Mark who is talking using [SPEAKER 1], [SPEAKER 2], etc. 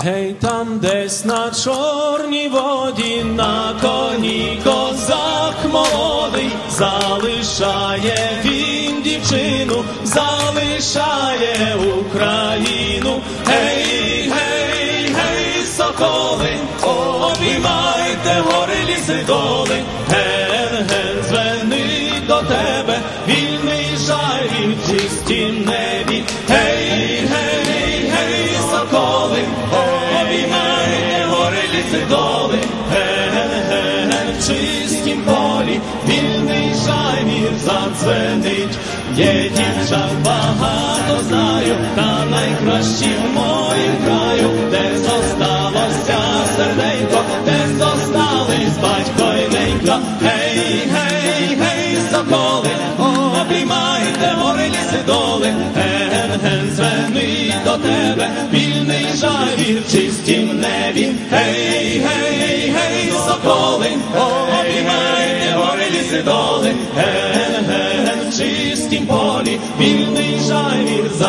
[SPEAKER 1] Гей, там десь на чорній воді, на коні козак молодий, залишає він дівчину, залишає Україну. Гей, гей, гей, соколи, обіймайте гори ліси доли, ген, ген, звенить до тебе, вільний жай в чистім небі. Ліси доли, ген, в чистім полі, вільний жайвір задзвенить. Є дівчат багато знаю, та найкращі в моїм краю, де зосталося серденько, де зостались батько й ненька. Гей, гей, гей, соколи, обіймайте гори ліси доли, ген, ген, звенить до тебе, в чистім небі. Гей, гей, гей, соколи, обіймайте гори ліси доли, ген, в чистім полі, вільний жайвір за